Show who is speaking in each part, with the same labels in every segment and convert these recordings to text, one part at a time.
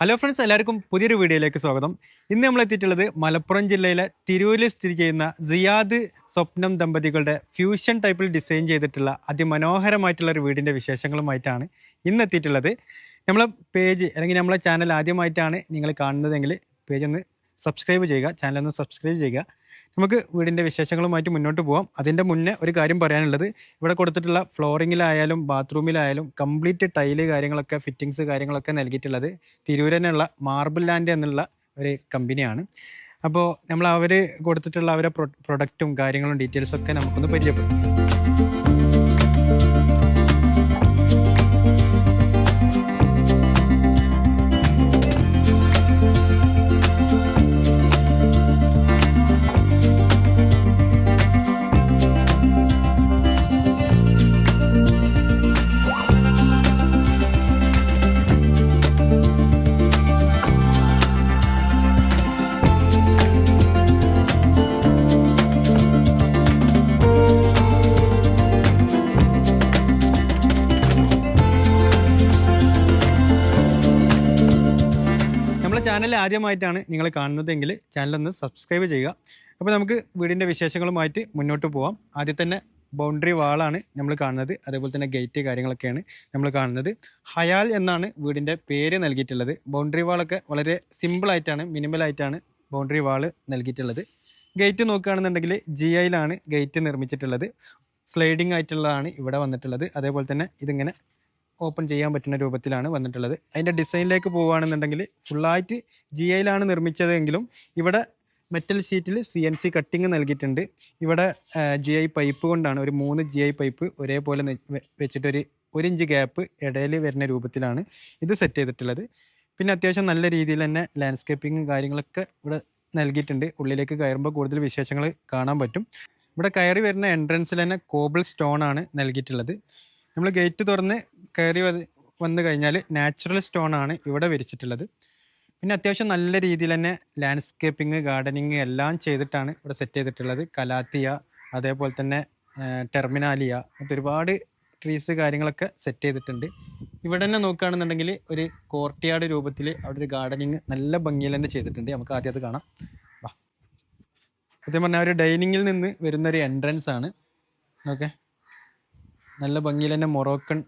Speaker 1: Hello friends എല്ലാവർക്കും പുതിയൊരു വീഡിയോയിലേക്ക് സ്വാഗതം. ഇന്ന് നമ്മൾ എത്തിയിട്ടുള്ളത് മലപ്പുറം ജില്ലയിലെ തിരൂരിൽ സ്ഥിതി ചെയ്യുന്ന സിയാദ് സ്വപ്നം ദമ്പതികളുടെ ഫ്യൂഷൻ ടൈപ്പിൽ ഡിസൈൻ ചെയ്തിട്ടുള്ള അതിമനോഹരമായിട്ടുള്ള ഒരു വീടിന്റെ വിശേഷങ്ങളുമായിട്ടാണ് ഇന്ന് എത്തിയിട്ടുള്ളത്. നമ്മളെ പേജ് അല്ലെങ്കിൽ നമ്മളെ ചാനൽ ആദ്യമായിട്ടാണ് നിങ്ങൾ കാണുന്നതെങ്കിൽ പേജ് ഒന്ന് സബ്സ്ക്രൈബ് ചെയ്യുക ചാനൽ ഒന്ന് സബ്സ്ക്രൈബ് ചെയ്യുക. നമുക്ക് വീടിന്റെ വിശേഷങ്ങളുമായിട്ട് മുന്നോട്ട് പോകാം അതിന്റെ മുന്നേ ഒരു കാര്യം പറയാനുള്ളത്. ഇവിടെ കൊടുത്തിട്ടുള്ള ഫ്ലോറിങ്ങിലായാലും ബാത്റൂമിലായാലും കംപ്ലീറ്റ് ടൈൽ കാര്യങ്ങളൊക്കെ ഫിറ്റിങ്സ് കാര്യങ്ങളൊക്കെ നൽകിയിട്ടുള്ളത് തിരൂരനുള്ള മാർബിൾ ലാൻഡ് എന്നുള്ള ഒരു കമ്പനിയാണ്. അപ്പോൾ നമ്മൾ അവർ കൊടുത്തിട്ടുള്ള അവരെ പ്രൊഡക്റ്റും കാര്യങ്ങളും ഡീറ്റെയിൽസൊക്കെ നമുക്കൊന്ന് പരിചയപ്പെടും ആദ്യമായിട്ടാണ് നിങ്ങൾ കാണുന്നതെങ്കിൽ ചാനൽ ഒന്ന് സബ്സ്ക്രൈബ് ചെയ്യുക. അപ്പോൾ നമുക്ക് വീടിന്റെ വിശേഷങ്ങളുമായിട്ട് മുന്നോട്ട് പോവാം. ആദ്യം തന്നെ ബൗണ്ടറി വാളാണ് നമ്മൾ കാണുന്നത്. അതേപോലെ തന്നെ ഗേറ്റ് കാര്യങ്ങളൊക്കെയാണ് നമ്മൾ കാണുന്നത്. ഹയാൽ എന്നാണ് വീടിന്റെ പേര് നൽകിയിട്ടുള്ളത്. ബൗണ്ടറി വാളൊക്കെ വളരെ സിമ്പിളായിട്ടാണ് മിനിമലായിട്ടാണ് ബൗണ്ടറി വാൾ നൽകിയിട്ടുള്ളത്. ഗേറ്റ് നോക്കുകയാണെന്നുണ്ടെങ്കിൽ ജി ഐയിലാണ് ഗേറ്റ് നിർമ്മിച്ചിട്ടുള്ളത്. സ്ലൈഡിംഗ് ആയിട്ടുള്ളതാണ് ഇവിടെ വന്നിട്ടുള്ളത്. അതേപോലെ തന്നെ ഇതിങ്ങനെ ഓപ്പൺ ചെയ്യാൻ പറ്റുന്ന രൂപത്തിലാണ് വന്നിട്ടുള്ളത്. അതിന്റെ ഡിസൈനിലേക്ക് പോവുകയാണെന്നുണ്ടെങ്കിൽ ഫുള്ളായിട്ട് ജി ഐയിലാണ് നിർമ്മിച്ചതെങ്കിലും ഇവിടെ മെറ്റൽ ഷീറ്റിൽ സി എൻ സി കട്ടിങ് നൽകിയിട്ടുണ്ട്. ഇവിടെ ജി ഐ പൈപ്പ് കൊണ്ടാണ് ഒരു മൂന്ന് ജി ഐ പൈപ്പ് ഒരേപോലെ വെച്ചിട്ടൊരു ഒരു ഇഞ്ച് ഗ്യാപ്പ് ഇടയിൽ വരുന്ന രൂപത്തിലാണ് ഇത് സെറ്റ് ചെയ്തിട്ടുള്ളത്. പിന്നെ അത്യാവശ്യം നല്ല രീതിയിൽ തന്നെ ലാൻഡ്സ്കേപ്പിങ്ങും കാര്യങ്ങളൊക്കെ ഇവിടെ നൽകിയിട്ടുണ്ട്. ഉള്ളിലേക്ക് കയറുമ്പോൾ കൂടുതൽ വിശേഷങ്ങൾ കാണാൻ പറ്റും. ഇവിടെ കയറി വരുന്ന എൻട്രൻസിൽ തന്നെ കോബിൾ സ്റ്റോൺ ആണ് നൽകിയിട്ടുള്ളത്. നമ്മൾ ഗേറ്റ് തുറന്ന് കയറി വന്ന് കഴിഞ്ഞാൽ നാച്ചുറൽ സ്റ്റോൺ ആണ് ഇവിടെ വിരിച്ചിട്ടുള്ളത്. പിന്നെ അത്യാവശ്യം നല്ല രീതിയിൽ തന്നെ ലാൻഡ്സ്കേപ്പിംഗ് ഗാർഡനിങ് എല്ലാം ചെയ്തിട്ടാണ് ഇവിടെ സെറ്റ് ചെയ്തിട്ടുള്ളത്. കലാത്തിയ അതേപോലെ തന്നെ ടെർമിനാലിയ അങ്ങനത്തെ ഒരുപാട് ട്രീസ് കാര്യങ്ങളൊക്കെ സെറ്റ് ചെയ്തിട്ടുണ്ട്. ഇവിടെ തന്നെ നോക്കുകയാണെന്നുണ്ടെങ്കിൽ ഒരു കോർട്ടിയാട് രൂപത്തിൽ അവിടെ ഒരു ഗാർഡനിങ് നല്ല ഭംഗിയിൽ തന്നെ ചെയ്തിട്ടുണ്ട്. നമുക്ക് ആദ്യം അത് കാണാം. സത്യം പറഞ്ഞാൽ ഒരു ഡൈനിങ്ങിൽ നിന്ന് വരുന്നൊരു എൻട്രൻസ് ആണ്. ഓക്കെ നല്ല ഭംഗിയിൽ തന്നെ മൊറോക്കൺ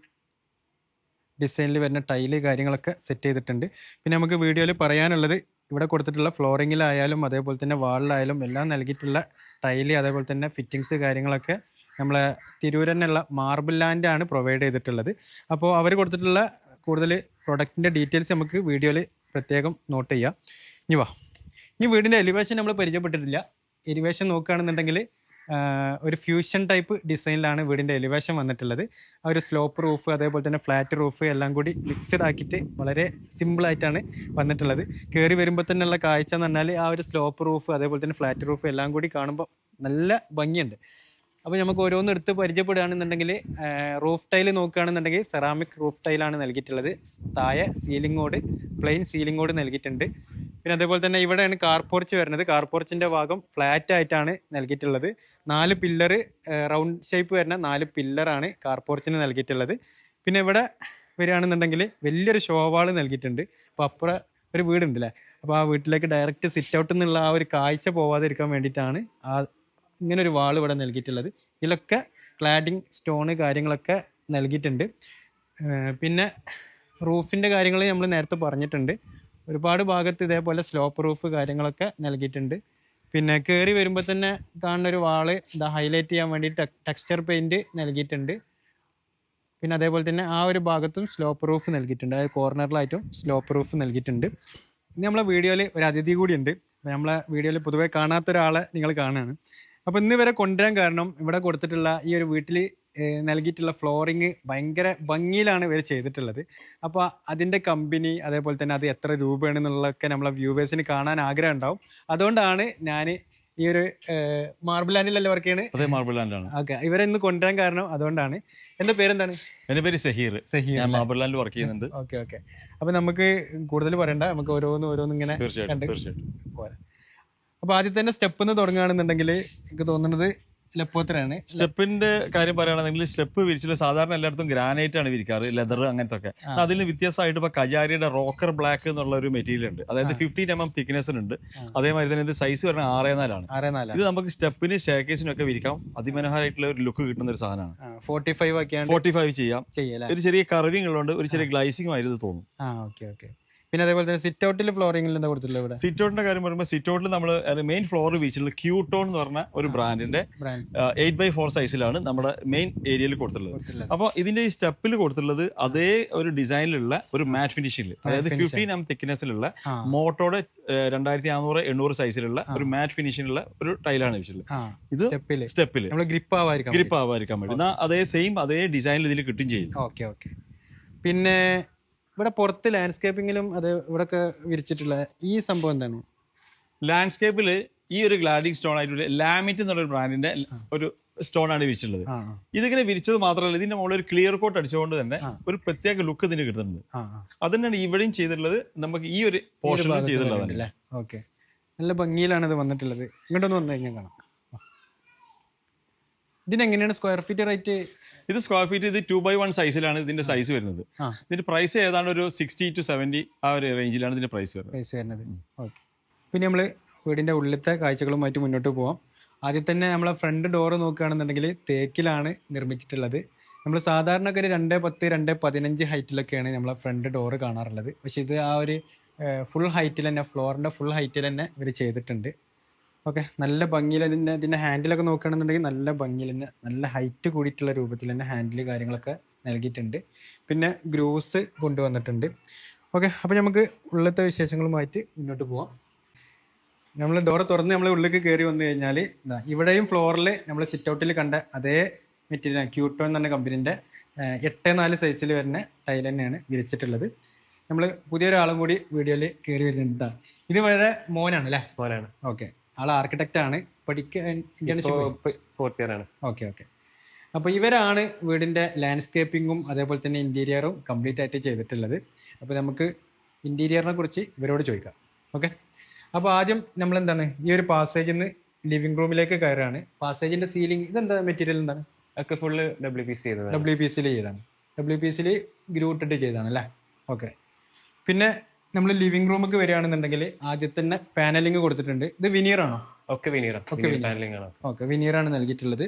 Speaker 1: ഡിസൈനിൽ വരുന്ന ടൈൽ കാര്യങ്ങളൊക്കെ സെറ്റ് ചെയ്തിട്ടുണ്ട്. പിന്നെ നമുക്ക് വീഡിയോയിൽ പറയാനുള്ളത് ഇവിടെ കൊടുത്തിട്ടുള്ള ഫ്ലോറിങ്ങിലായാലും അതേപോലെ തന്നെ വാളിലായാലും എല്ലാം നൽകിയിട്ടുള്ള ടൈൽ അതേപോലെ തന്നെ ഫിറ്റിങ്സ് കാര്യങ്ങളൊക്കെ നമ്മളെ തിരൂരന്നുള്ള മാർബിൾ ലാൻഡ് ആണ് പ്രൊവൈഡ് ചെയ്തിട്ടുള്ളത്. അപ്പോൾ അവർ കൊടുത്തിട്ടുള്ള കൂടുതൽ പ്രൊഡക്റ്റിന്റെ ഡീറ്റെയിൽസ് നമുക്ക് വീഡിയോയിൽ പ്രത്യേകം നോട്ട് ചെയ്യാം. ഇനി വാ. ഇനി വീടിന്റെ എലിവേഷൻ നമ്മൾ പരിചയപ്പെട്ടിട്ടില്ല. എലിവേഷൻ നോക്കുകയാണെന്നുണ്ടെങ്കിൽ ഒരു ഫ്യൂഷൻ ടൈപ്പ് ഡിസൈനിലാണ് വീടിന്റെ എലിവേഷൻ വന്നിട്ടുള്ളത്. ആ ഒരു സ്ലോപ്പ് റൂഫ് അതേപോലെ തന്നെ ഫ്ലാറ്റ് റൂഫ് എല്ലാം കൂടി മിക്സ്ഡ് ആക്കിയിട്ട് വളരെ സിമ്പിളായിട്ടാണ് വന്നിട്ടുള്ളത്. കയറി വരുമ്പോൾ തന്നെയുള്ള കാഴ്ച എന്ന് പറഞ്ഞാൽ ആ ഒരു സ്ലോപ്പ് റൂഫ് അതേപോലെ തന്നെ ഫ്ലാറ്റ് റൂഫ് എല്ലാം കൂടി കാണുമ്പോൾ നല്ല ഭംഗിയുണ്ട്. അപ്പോൾ നമുക്ക് ഓരോന്ന് എടുത്ത് പരിചയപ്പെടുകയാണെന്നുണ്ടെങ്കിൽ റൂഫ് ടൈൽ നോക്കുകയാണെന്നുണ്ടെങ്കിൽ സെറാമിക് റൂഫ് ടൈലാണ് നൽകിയിട്ടുള്ളത്. താഴെ സീലിങ്ങോട് പ്ലെയിൻ സീലിങ്ങോട് നൽകിയിട്ടുണ്ട്. പിന്നെ അതേപോലെ തന്നെ ഇവിടെയാണ് കാർപോർച്ച് വരുന്നത്. കാർപോർച്ചിന്റെ ഭാഗം ഫ്ലാറ്റ് ആയിട്ടാണ് നൽകിയിട്ടുള്ളത്. നാല് പില്ലറ് റൗണ്ട് ഷേപ്പ് വരുന്ന നാല് പില്ലറാണ് കാർപോർച്ചിന് നൽകിയിട്ടുള്ളത്. പിന്നെ ഇവിടെ വരികയാണെന്നുണ്ടെങ്കിൽ വലിയൊരു ഷോവാൾ നൽകിയിട്ടുണ്ട്. അപ്പോൾ അപ്പുറം ഒരു വീടുണ്ടല്ലേ? അപ്പോൾ ആ വീട്ടിലേക്ക് ഡയറക്റ്റ് സിറ്റ് ഔട്ട് എന്നുള്ള ആ ഒരു കാഴ്ച പോവാതിരിക്കാൻ വേണ്ടിയിട്ടാണ് ആ ഇങ്ങനെ ഒരു വാൾ ഇവിടെ നൽകിയിട്ടുള്ളത്. ഇതിലൊക്കെ ക്ലാഡിങ് സ്റ്റോണ് കാര്യങ്ങളൊക്കെ നൽകിയിട്ടുണ്ട്. പിന്നെ റൂഫിന്റെ കാര്യങ്ങൾ നമ്മൾ നേരത്തെ പറഞ്ഞിട്ടുണ്ട്. ഒരുപാട് ഭാഗത്ത് ഇതേപോലെ സ്ലോപ്പ് റൂഫ് കാര്യങ്ങളൊക്കെ നൽകിയിട്ടുണ്ട്. പിന്നെ കയറി വരുമ്പോൾ തന്നെ കാണുന്ന ഒരു വാൾ ഇതാ ഹൈലൈറ്റ് ചെയ്യാൻ വേണ്ടി ടെക്സ്ചർ പെയിന്റ് നൽകിയിട്ടുണ്ട്. പിന്നെ അതേപോലെ തന്നെ ആ ഒരു ഭാഗത്തും സ്ലോപ്പ് റൂഫ് നൽകിയിട്ടുണ്ട്. അതായത് കോർണറിലായിട്ടും സ്ലോപ്പ് റൂഫ് നൽകിയിട്ടുണ്ട്. ഇനി നമ്മളെ വീഡിയോയിൽ ഒരു അതിഥി കൂടിയുണ്ട് നമ്മളെ വീഡിയോയിൽ പൊതുവേ കാണാത്ത ഒരാളെ നിങ്ങൾ കാണുകയാണ്. അപ്പോൾ ഇന്ന് വരെ കൊണ്ടുവരാൻ കാരണം ഇവിടെ കൊടുത്തിട്ടുള്ള ഈ ഒരു വീട്ടിൽ നൽകിയിട്ടുള്ള ഫ്ലോറിങ് ഭയങ്കര ഭംഗിയിലാണ് ഇവർ ചെയ്തിട്ടുള്ളത്. അപ്പോൾ അതിന്റെ കമ്പനി അതേപോലെ തന്നെ അത് എത്ര രൂപയാണെന്നുള്ളതൊക്കെ നമ്മളെ വ്യൂവേഴ്സിന് കാണാൻ ആഗ്രഹം ഉണ്ടാവും. അതുകൊണ്ടാണ് ഞാൻ ഈ ഒരു മാർബിൾ ലാൻഡിലല്ലേ വർക്ക് ചെയ്യണത്
Speaker 2: അതെ മാർബിൾ ലാൻഡാണ്
Speaker 1: ഓക്കെ ഇവരെ ഇന്ന് കൊണ്ടുവരാൻ കാരണം അതുകൊണ്ടാണ്. എന്റെ പേരെന്താണ്?
Speaker 2: എന്റെ പേര് സഹീർ.
Speaker 1: സഹീർ
Speaker 2: ഞാൻ മാർബിൾ ലാൻഡിൽ വർക്ക് ചെയ്യുന്നുണ്ട്.
Speaker 1: Okay okay. അപ്പൊ നമുക്ക് കൂടുതൽ പറയണ്ട നമുക്ക് ഓരോന്ന് ഓരോന്ന് ഇങ്ങനെ
Speaker 2: തീർച്ചയായിട്ടും. തീർച്ചയായിട്ടും
Speaker 1: അപ്പൊ ആദ്യം തന്നെ സ്റ്റെപ്പ് എന്ന് തുടങ്ങുകയാണെന്നുണ്ടെങ്കിൽ എനിക്ക് തോന്നുന്നത് ലപ്പോത്തരാണ്
Speaker 2: സ്റ്റെപ്പിന്റെ കാര്യം പറയുകയാണെങ്കിൽ സ്റ്റെപ്പ് വിരിച്ചില്ല സാധാരണ എല്ലായിടത്തും ഗ്രാനൈറ്റ് ആണ് വിരിക്കാറ് ലെതർ അങ്ങനത്തെ ഒക്കെ. അതിൽ നിന്ന് വ്യത്യാസമായിട്ട് ഇപ്പൊ കജാരിയുടെ റോക്കർ ബ്ലാക്ക് എന്നുള്ള ഒരു മെറ്റീരിയൽ ഉണ്ട്. അതായത്. ഫിഫ്റ്റീൻ എം എം തിക്നെസ് ഉണ്ട് അതേമാതിരി തന്നെ ഇത് സൈസ് വരുന്നത് ആറേ നാലാണ്. ഇത് നമുക്ക് സ്റ്റെപ്പിന് സ്റ്റേക്കേസിനും ഒക്കെ വിരിക്കാം. അതിമനോഹരമായിട്ടുള്ള ഒരു ലുക്ക് കിട്ടുന്ന ഒരു സാധനമാണ്.
Speaker 1: ഫോർട്ടി ഫൈവ് ഒക്കെയാണ്
Speaker 2: ഫോർട്ടി ഫൈവ് ചെയ്യാം ഒരു ചെറിയ കർവിംഗ് ഉള്ളതുകൊണ്ട് ഒരു ചെറിയ ഗ്ലൈസിംഗ് ആയിട്ട് ഇത് തോന്നും.
Speaker 1: ആ ഓക്കെ ഓക്കെ പിന്നെ അതേപോലെ തന്നെ സിറ്റ് ഔട്ടിൽ ഫ്ലോറിംഗിൽ എന്താ കൊടുത്തിട്ടുള്ളത് ഇവിടെ?
Speaker 2: സിറ്റ് ഔട്ടിന്റെ കാര്യം പറയുമ്പോൾ സിറ്റ് ഔട്ടിൽ നമ്മൾ മെയിൻ ഫ്ലോർ ബീച്ചിൽ ക്യൂട്ടോൺ എന്ന് പറഞ്ഞ ഒരു ബ്രാൻഡിന്റെ
Speaker 1: ബ്രാൻഡ്
Speaker 2: എയ്റ്റ് ബൈ ഫോർ സൈസിലാണ് നമ്മുടെ മെയിൻ ഏരിയയിൽ കൊടുത്തിട്ടുള്ളത്. അപ്പോൾ ഇതിന്റെ ഈ സ്റ്റെപ്പിൽ കൊടുത്തിട്ടുള്ളത് അതേ ഒരു ഡിസൈനിലുള്ള ഒരു മാറ്റ് ഫിനിഷിൽ അതായത്. ഫിഫ്റ്റീൻ എം തിക്നെസ്സിലുള്ള
Speaker 1: മോട്ടോടെ
Speaker 2: മോട്ടോയുടെ രണ്ടായിരത്തി നാനൂറ് എണ്ണൂറ് സൈസിലുള്ള ഒരു മാറ്റ് ഫിനിഷിലുള്ള ഒരു ടൈലാണ് വെച്ചിട്ടുള്ളത് ഇത് സ്റ്റെപ്പിൽ
Speaker 1: ഗ്രിപ്പ് ആവായിരിക്കും
Speaker 2: ഗ്രിപ്പ് ആവാതിരിക്കാൻ വേണ്ടി. അതേ സെയിം അതേ ഡിസൈനിൽ ഇതിൽ കിട്ടും ചെയ്യും.
Speaker 1: ഓക്കെ ഓക്കെ പിന്നെ ഇവിടെ പുറത്ത് ലാൻഡ്സ്കേപ്പിങ്ങിലും അത് ഇവിടെയൊക്കെ വിരിച്ചിട്ടുള്ള ഈ സംഭവം എന്താണ്?
Speaker 2: ലാൻഡ്സ്കേപ്പിൽ ഈ ഒരു ഗ്ലാഡിംഗ് സ്റ്റോൺ ആയിട്ടുള്ള ലാമിറ്റ് എന്നുള്ള ബ്രാൻഡിന്റെ ഒരു സ്റ്റോൺ ആണ് വിരിച്ചിട്ടുള്ളത്. ഇതിങ്ങനെ വിരിച്ചത് മാത്രമല്ല ഇതിന്റെ മുകളിൽ ഒരു ക്ലിയർ കോട്ട് അടിച്ചുകൊണ്ട് തന്നെ ഒരു പ്രത്യേക ലുക്ക് ഇതിന് കിട്ടുന്നുണ്ട്.
Speaker 1: തന്നെയാണ്
Speaker 2: അതിനാണ് ഇവിടെയും ചെയ്തിട്ടുള്ളത്. നമുക്ക് ഈ ഒരു പോർഷനിലും
Speaker 1: ഓക്കെ നല്ല ഭംഗിയിലാണ് ഇത് വന്നിട്ടുള്ളത്. ഇങ്ങോട്ടൊന്ന് വന്നു കഴിഞ്ഞാൽ കാണാം. ഇതിനെങ്ങനെയാണ് സ്ക്വയർ ഫീറ്റ് റേറ്റ്
Speaker 2: ഇത് സ്ക്വയർ ഫീറ്റ് ഇത് ടു ബൈ വൺ സൈസിലാണ് ഇതിന്റെ സൈസ് വരുന്നത്. ഇതിന്റെ പ്രൈസ് ഏതാണ്ട് ഒരു സിക്സ്റ്റി ടു സെവന്റി ആ ഒരു റേഞ്ചിലാണ് ഇതിന്റെ പ്രൈസ് വരുന്നത്.
Speaker 1: പ്രൈസ് വരുന്നത്. ഓക്കെ പിന്നെ നമ്മൾ വീടിന്റെ ഉള്ളിലത്തെ കാഴ്ചകളുമായിട്ട് മുന്നോട്ട് പോവാം. ആദ്യം തന്നെ നമ്മളെ ഫ്രണ്ട് ഡോർ നോക്കുകയാണെന്നുണ്ടെങ്കിൽ തേക്കിലാണ് നിർമ്മിച്ചിട്ടുള്ളത്. നമ്മൾ സാധാരണ ഒക്കെ ഒരു രണ്ട് പത്ത് രണ്ട് പതിനഞ്ച് ഹൈറ്റിലൊക്കെയാണ് നമ്മളെ ഫ്രണ്ട് ഡോർ കാണാറുള്ളത്. പക്ഷേ ഇത് ആ ഒരു ഫുൾ ഹൈറ്റിൽ തന്നെ ഫ്ലോറിന്റെ ഫുൾ ഹൈറ്റിൽ തന്നെ ഇവർ ചെയ്തിട്ടുണ്ട്. ഓക്കെ. നല്ല ഭംഗിയിൽ അതിന്റെ ഇതിന്റെ ഹാൻഡിലൊക്കെ നോക്കുകയാണെന്നുണ്ടെങ്കിൽ നല്ല ഭംഗിയിൽ തന്നെ നല്ല ഹൈറ്റ് കൂടിയിട്ടുള്ള രൂപത്തിൽ തന്നെ ഹാൻഡിൽ കാര്യങ്ങളൊക്കെ നൽകിയിട്ടുണ്ട്. പിന്നെ ഗ്രൂസ് കൊണ്ടുവന്നിട്ടുണ്ട്. ഓക്കെ. അപ്പോൾ നമുക്ക് ഉള്ളത്തെ വിശേഷങ്ങളുമായിട്ട് മുന്നോട്ട് പോവാം. നമ്മൾ ഡോർ തുറന്ന് നമ്മൾ ഉള്ളിലേക്ക് കയറി വന്നു കഴിഞ്ഞാൽ ഇതാ ഇവിടെയും ഫ്ലോറിൽ നമ്മൾ സിറ്റ് ഔട്ടിൽ കണ്ട അതേ മെറ്റീരിയൽ ക്യൂട്ടോ എന്ന് പറഞ്ഞ കമ്പനീന്റെ എട്ട് നാല് സൈസിൽ വരുന്ന ടൈൽ തന്നെയാണ് വിരിച്ചിട്ടുള്ളത്. നമ്മൾ പുതിയൊരാളും കൂടി വീഡിയോയിൽ കയറി വരുന്നുണ്ട് ഇതാ. ഇത് വളരെ മോനാണ് അല്ലേ?
Speaker 3: മോനാണ്.
Speaker 1: ഓക്കെ. ആൾ ആർക്കിടെക്റ്റ് ആണ്. പഠിക്കാൻ
Speaker 3: ഫോർത്ത് ഇയർ ആണ്.
Speaker 1: ഓക്കെ ഓക്കെ അപ്പോൾ ഇവരാണ് വീടിന്റെ ലാൻഡ്സ്കേപ്പിങ്ങും അതേപോലെ തന്നെ ഇന്റീരിയറും കംപ്ലീറ്റ് ആയിട്ട് ചെയ്തിട്ടുള്ളത്. അപ്പോൾ നമുക്ക് ഇന്റീരിയറിനെ കുറിച്ച് ഇവരോട് ചോദിക്കാം. ഓക്കെ അപ്പോൾ ആദ്യം നമ്മൾ എന്താണ് ഈ ഒരു പാസേജിൽ നിന്ന് ലിവിംഗ് റൂമിലേക്ക് കയറുകയാണ്. പാസേജിന്റെ സീലിംഗ് ഇതെന്താ മെറ്റീരിയൽ എന്താണ്?
Speaker 3: ഒക്കെ full W P C
Speaker 1: W P സിയിൽ ചെയ്താണ് ഡബ്ല്യു പി സിയിൽ ഗ്രൂട്ടിട്ട് ചെയ്താണ് അല്ലേ? ഓക്കെ പിന്നെ നമ്മൾ ലിവിംഗ് റൂമിലേക്ക് വരികയാണെന്നുണ്ടെങ്കിൽ ആദ്യം തന്നെ പാനലിംഗ് കൊടുത്തിട്ടുണ്ട്. ഇത് വിനീർ ആണോ?
Speaker 3: ഒക്കെ വിനീർ
Speaker 1: ഒക്കെ.
Speaker 3: പാനലിംഗ് ആണ്.
Speaker 1: ഓക്കെ ആണ് നൽകിയിട്ടുള്ളത്.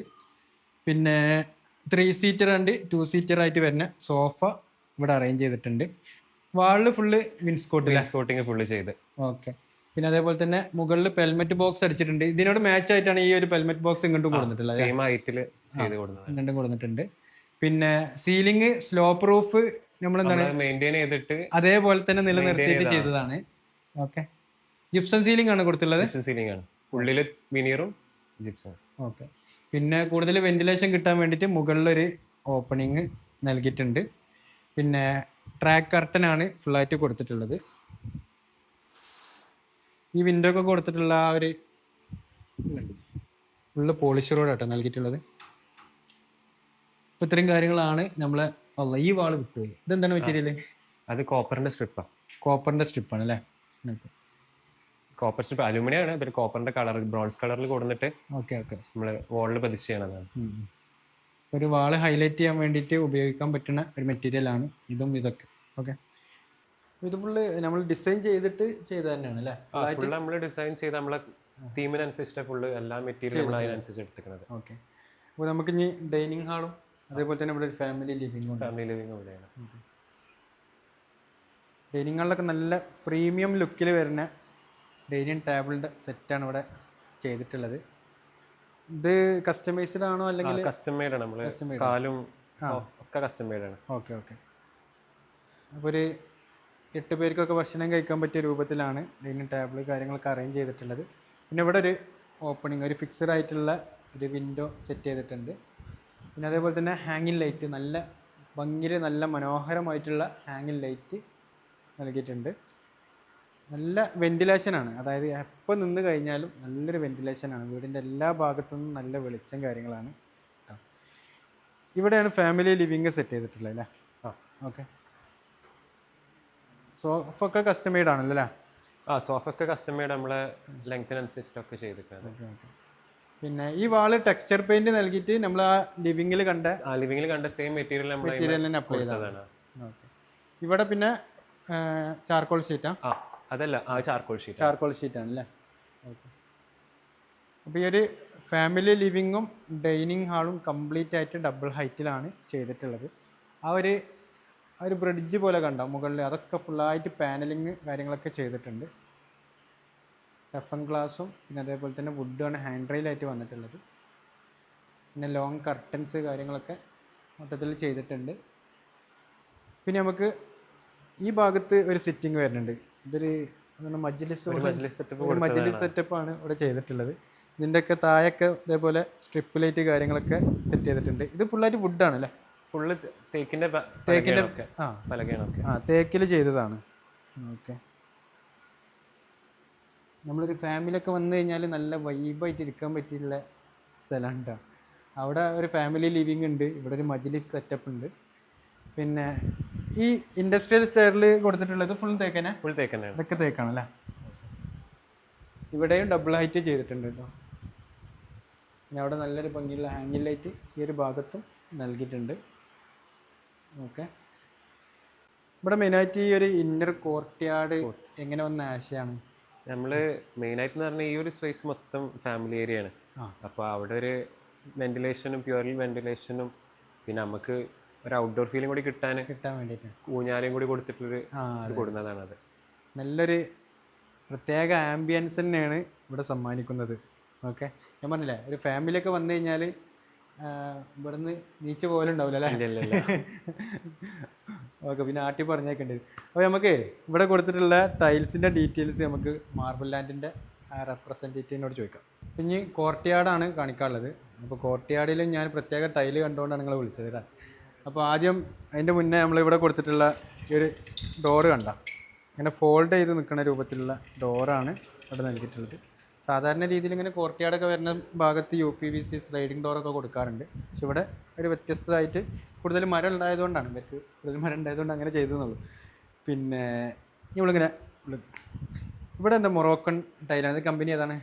Speaker 1: പിന്നെ three seater and two seater ആയിട്ട് വരുന്ന സോഫ ഇവിടെ അറേഞ്ച് ചെയ്തിട്ടുണ്ട്. വാളിൽ ഫുള്ള് വിൻസ്കോട്ടില്ല
Speaker 3: സ്കോട്ടിങ് ഫുള്ള് ചെയ്ത്.
Speaker 1: ഓക്കെ. പിന്നെ അതേപോലെ തന്നെ മുകളിൽ പെൽമെറ്റ് ബോക്സ് അടിച്ചിട്ടുണ്ട്. ഇതിനോട് മാച്ച് ആയിട്ടാണ് ഈ ഒരു പെൽമെറ്റ് ബോക്സ് ഇങ്ങോട്ടും കൊടുത്തിട്ടുള്ളത്
Speaker 3: സെയിം ഹൈറ്റിൽ ചെയ്ത് കൊടുക്കുന്നത്
Speaker 1: രണ്ടും കൊടുത്തിട്ടുണ്ട്. പിന്നെ സീലിംഗ് സ്ലോപ്പ് റൂഫ് നമ്മൾ എന്താണ്
Speaker 3: ചെയ്തിട്ട്
Speaker 1: അതേപോലെ തന്നെ നിലനിർത്തിയിട്ട്
Speaker 3: ചെയ്തതാണ്.
Speaker 1: ഓക്കെ ജിപ്സം സീലിംഗ് ആണ് കൊടുത്തുള്ളത്
Speaker 3: സീലിംഗ് ആണ്. ഉള്ളിൽ വിനീറും ജിപ്സം
Speaker 1: ഓക്കെ പിന്നെ കൂടുതൽ വെന്റിലേഷൻ കിട്ടാൻ വേണ്ടിയിട്ട് മുകളിലൊരു ഓപ്പണിങ് നൽകിയിട്ടുണ്ട്. പിന്നെ ട്രാക്ക് കർട്ടൻ ആണ് ഫുള്ളായിട്ട് കൊടുത്തിട്ടുള്ളത്. ഈ വിൻഡോ ഒക്കെ കൊടുത്തിട്ടുള്ള ആ ഒരു ഫുള്ള് പോളിഷ് റോഡാട്ടോ നൽകിയിട്ടുള്ളത്. അപ്പോൾ ഇത്രയും കാര്യങ്ങളാണ് നമ്മളെ ഉള്ള ഈ വാൾ വിട്ടുപോയി ഇതെന്താണ് മെറ്റീരിയൽ
Speaker 3: അത് കോപ്പറിന്റെ സ്ട്രിപ്പാണ്
Speaker 1: കോപ്പറിന്റെ സ്ട്രിപ്പാണ് അല്ലേ
Speaker 3: കോപ്പർ സ്ട്രിപ്പ് അലുമിനിയം ആണ് പിന്നെ കോപ്പറിന്റെ കളർ ബ്രോൺസ് കളറിൽ കൊടുത്തിട്ട്
Speaker 1: ഓക്കെ ഓക്കെ.
Speaker 3: നമ്മൾ വാളിൽ പതിച്ച് ചെയ്യണതാണ്.
Speaker 1: ഒരു വാൾ ഹൈലൈറ്റ് ചെയ്യാൻ വേണ്ടിയിട്ട് ഉപയോഗിക്കാൻ പറ്റുന്ന ഒരു മെറ്റീരിയൽ ആണ് ഇതും ഇതൊക്കെ. ഓക്കെ. ഇത് ഫുള്ള് നമ്മൾ ഡിസൈൻ ചെയ്തിട്ട് ചെയ്ത തന്നെയാണ് അല്ലേ?
Speaker 3: ഫുള്ള് നമ്മൾ ഡിസൈൻ ചെയ്ത് നമ്മളെ തീമിനനുസരിച്ചിട്ട് ഫുള്ള് എല്ലാ മെറ്റീരിയലും നമ്മൾ അതിനനുസരിച്ച് എടുത്തിരിക്കുന്നത്
Speaker 1: ഓക്കെ. അപ്പോൾ നമുക്ക് ഇനി ഡൈനിങ് ഹാളും അതേപോലെ തന്നെ ഇവിടെ ഒരു ഫാമിലി ലിവിംഗ്
Speaker 3: ഫാമിലി ലിവിംഗ് പോലെയാണ്
Speaker 1: ഡൈനിങ്ങുകളിലൊക്കെ നല്ല പ്രീമിയം ലുക്കിൽ വരുന്ന ഡൈനിങ് ടേബിളിന്റെ സെറ്റാണ് ഇവിടെ ചെയ്തിട്ടുള്ളത്. ഇത് കസ്റ്റമൈസ്ഡ് ആണോ അല്ലെങ്കിൽ
Speaker 3: കസ്റ്റം മെയ്ഡ് ആണ്.
Speaker 1: നമ്മൾ
Speaker 3: കാലും ഒക്കെ കസ്റ്റം മെയ്ഡ് ആണ്.
Speaker 1: Okay okay. അപ്പോൾ ഒരു എട്ട് പേർക്കൊക്കെ ഭക്ഷണം കഴിക്കാൻ പറ്റിയ രൂപത്തിലാണ് ഡൈനിങ് ടേബിൾ കാര്യങ്ങളൊക്കെ അറേഞ്ച് ചെയ്തിട്ടുള്ളത്. പിന്നെ ഇവിടെ ഒരു ഓപ്പണിങ് ഒരു ഫിക്സഡ് ആയിട്ടുള്ള ഒരു വിൻഡോ സെറ്റ് ചെയ്തിട്ടുണ്ട്. പിന്നെ അതേപോലെ തന്നെ ഹാങ്ങിങ് ലൈറ്റ് നല്ല ഭംഗിയിൽ നല്ല മനോഹരമായിട്ടുള്ള ഹാങ്ങിങ് ലൈറ്റ് നൽകിയിട്ടുണ്ട്. നല്ല വെന്റിലേഷനാണ് അതായത് എപ്പോൾ നിന്ന് കഴിഞ്ഞാലും നല്ലൊരു വെന്റിലേഷനാണ് വീടിന്റെ എല്ലാ ഭാഗത്തു നിന്നും നല്ല വെളിച്ചം കാര്യങ്ങളാണ്. ഇവിടെയാണ് ഫാമിലി ലിവിങ് സെറ്റ് ചെയ്തിട്ടുള്ളത് അല്ലേ. ഓക്കെ. സോഫ ഒക്കെ കസ്റ്റമൈഡ് ആണല്ലോ അല്ലേ?
Speaker 3: ആ സോഫ ഒക്കെ കസ്റ്റമൈഡ് നമ്മളെ ലെങ്തിനനുസരിച്ചിട്ടൊക്കെ ചെയ്തിട്ടുണ്ട്.
Speaker 1: Okay okay. പിന്നെ ഈ വാൾ ടെക്സ്ചർ പെയിന്റ് നൽകിയിട്ട് നമ്മൾ ആ ലിവിംഗിൽ കണ്ട
Speaker 3: ലിവിംഗിൽ കണ്ട സെയിം മെറ്റീരിയൽ നമ്മൾ
Speaker 1: മെറ്റീരിയൽ തന്നെ അപ്ലൈ ചെയ്തതാണ്. ഓക്കേ ഇവിടെ പിന്നെ ചാർക്കോൾ ഷീറ്റാ
Speaker 3: ആ? അതല്ല ആ ചാർക്കോൾ ഷീറ്റ്
Speaker 1: ചാർക്കോൾ ഷീറ്റ് ആണല്ലേ. ഓക്കേ. അപ്പോൾ ഈ ഒരു ഫാമിലി ലിവിങ്ങും ഡൈനിങ് ഹാളും കംപ്ലീറ്റ് ആയിട്ട് ഡബിൾ ഹൈറ്റിലാണ് ചെയ്തിട്ടുള്ളത്. ആ ഒരു ആ ഒരു ബ്രിഡ്ജ് പോലെ കണ്ടോ? മുകളിൽ അതൊക്കെ ഫുള്ളായിട്ട് പാനലിങ് കാര്യങ്ങളൊക്കെ ചെയ്തിട്ടുണ്ട്. ടഫൻ ഗ്ലാസും പിന്നെ അതേപോലെ തന്നെ വുഡാണ് ഹാൻഡ് റെയിലായിട്ട് വന്നിട്ടുള്ളത്. പിന്നെ ലോങ് കർട്ടൻസ് കാര്യങ്ങളൊക്കെ മൊത്തത്തിൽ ചെയ്തിട്ടുണ്ട്. പിന്നെ നമുക്ക് ഈ ഭാഗത്ത് ഒരു സിറ്റിംഗ് വരുന്നുണ്ട്. ഇതൊരു മജ്ജിലിസ് മജ്ലിസ്
Speaker 3: മജ്ലിസ് setup
Speaker 1: ഒരു മജ്ലിസ് സെറ്റപ്പ് ആണ് ഇവിടെ ചെയ്തിട്ടുള്ളത്. ഇതിന്റെയൊക്കെ താഴെയൊക്കെ ഇതേപോലെ സ്ട്രിപ്പ് ലൈറ്റ് കാര്യങ്ങളൊക്കെ സെറ്റ് ചെയ്തിട്ടുണ്ട്. ഇത് ഫുള്ളായിട്ട് വുഡാണ് അല്ലേ?
Speaker 3: ഫുള്ള് തേക്കിന്റെ തേക്കിന്റെ.
Speaker 1: ആ. ആ തേക്കിൽ ചെയ്തതാണ്. ഓക്കെ. നമ്മളൊരു ഫാമിലിയൊക്കെ വന്നു കഴിഞ്ഞാൽ നല്ല വൈബായിട്ട് ഇരിക്കാൻ പറ്റിയുള്ള സ്ഥലമാണ്. അവിടെ ഒരു ഫാമിലി ലിവിങ് ഉണ്ട്. ഇവിടെ ഒരു മജ്ലിസ് സെറ്റപ്പ് ഉണ്ട്. പിന്നെ ഈ ഇൻഡസ്ട്രിയൽ സ്റ്റെയറിൽ കൊടുത്തിട്ടുള്ളത് ഫുൾ തേക്കനെ?
Speaker 3: ഫുൾ തേക്കനാണ്.
Speaker 1: ഇതൊക്കെ തേക്കാണല്ലേ? ഇവിടെയും ഡബിൾ ഹൈറ്റ് ചെയ്തിട്ടുണ്ട് കേട്ടോ പിന്നെ അവിടെ നല്ലൊരു ഭംഗിയുള്ള ഹാങ്ങിങ് ലൈറ്റ് ഈ ഒരു ഭാഗത്തും നൽകിയിട്ടുണ്ട്. ഓക്കെ. ഇവിടെ മെയിനായിട്ട് ഈ ഒരു ഇന്നർ കോർട്ട് യാർഡ് എങ്ങനെ വന്ന ആശയാണ്?
Speaker 3: നമ്മൾ മെയിൻ ആയിട്ട് പറഞ്ഞ ഈ ഒരു സ്പേസ് മൊത്തം ഫാമിലി ഏരിയ ആണ്
Speaker 1: അപ്പൊ
Speaker 3: അപ്പോൾ അവിടെ ഒരു വെന്റിലേഷനും പ്യുവർലി വെന്റിലേഷനും പിന്നെ നമുക്ക് ഒരു ഔട്ട്ഡോർ ഫീലിംഗ് കൂടി കിട്ടാൻ
Speaker 1: കിട്ടാൻ വേണ്ടിയിട്ട്
Speaker 3: ഊഞ്ഞാലയും കൂടി കൊടുത്തിട്ടൊരു കൊടുക്കുന്നതാണ് അത്.
Speaker 1: നല്ലൊരു പ്രത്യേക ആംബിയൻസ് തന്നെയാണ് ഇവിടെ സമ്മാനിക്കുന്നത്. ഓക്കെ ഞാൻ പറഞ്ഞില്ലേ ഒരു ഫാമിലിയൊക്കെ വന്നു കഴിഞ്ഞാൽ ഇവിടുന്ന് നീച്ച് പോലെ ഉണ്ടാവില്ല അല്ലേ. ഓക്കെ പിന്നെ ആട്ടി പറഞ്ഞേക്കേണ്ടി. വരും അപ്പോൾ നമുക്ക് ഇവിടെ കൊടുത്തിട്ടുള്ള ടൈൽസിന്റെ ഡീറ്റെയിൽസ് നമുക്ക് മാർബിൾ ലാൻഡിന്റെ റെപ്രസെന്റേറ്റീവിനോട് ചോദിക്കാം. ഇനി കോർട്ട്യാർഡാണ് കാണിക്കാനുള്ളത്. അപ്പോൾ കോർട്ട്യാർഡിൽ ഞാൻ പ്രത്യേക ടൈൽ കണ്ടുകൊണ്ടാണ് നിങ്ങളെ വിളിച്ചത് കേട്ടോ അപ്പോൾ ആദ്യം അതിന്റെ മുന്നേ നമ്മളിവിടെ കൊടുത്തിട്ടുള്ള ഈ ഒരു ഡോറ് കണ്ട. ഇങ്ങനെ ഫോൾഡ് ചെയ്ത് നിൽക്കുന്ന രൂപത്തിലുള്ള ഡോറാണ് ഇവിടെ നൽകിയിട്ടുള്ളത്. സാധാരണ രീതിയിൽ ഇങ്ങനെ കോർട്ട്യാർഡൊക്കെ വരുന്ന ഭാഗത്ത് U P V C sliding ഡോറൊക്കെ കൊടുക്കാറുണ്ട്. പക്ഷെ ഇവിടെ ഒരു വ്യത്യസ്തമായിട്ട് കൂടുതൽ മരം ഉണ്ടായതുകൊണ്ടാണ്. ഇവർക്ക് കൂടുതൽ മരം ഉണ്ടായതുകൊണ്ട് അങ്ങനെ ചെയ്തതെന്നുള്ളൂ പിന്നെ നമ്മളിങ്ങനെ ഇവിടെ എന്താ മൊറോക്കൺ ടൈലാണ് കമ്പനി ഏതാണ്?